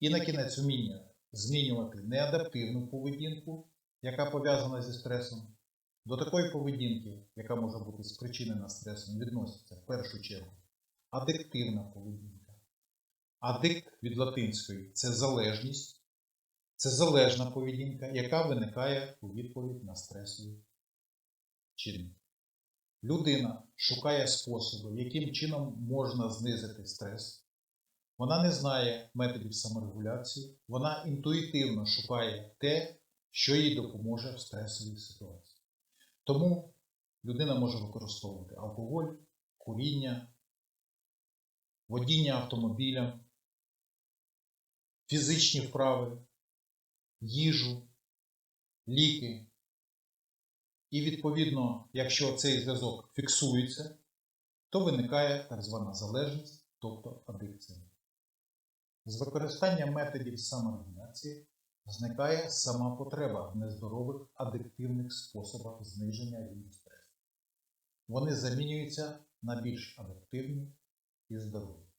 І на кінець вміння змінювати неадаптивну поведінку, яка пов'язана зі стресом. До такої поведінки, яка може бути спричинена стресом, відноситься в першу чергу адиктивна поведінка. Адикт від латинської це залежність, це залежна поведінка, яка виникає у відповідь на стресові чинники. Людина шукає способи, яким чином можна знизити стрес. Вона не знає методів саморегуляції, вона інтуїтивно шукає те, що їй допоможе в стресовій ситуації. Тому людина може використовувати алкоголь, куріння, водіння автомобіля, фізичні вправи, їжу, ліки. І відповідно, якщо цей зв'язок фіксується, то виникає так звана залежність, тобто адикція. З використанням методів саморегуляції зникає сама потреба в нездорових адиктивних способах зниження рівня стресу. Вони замінюються на більш адаптивні і здорові.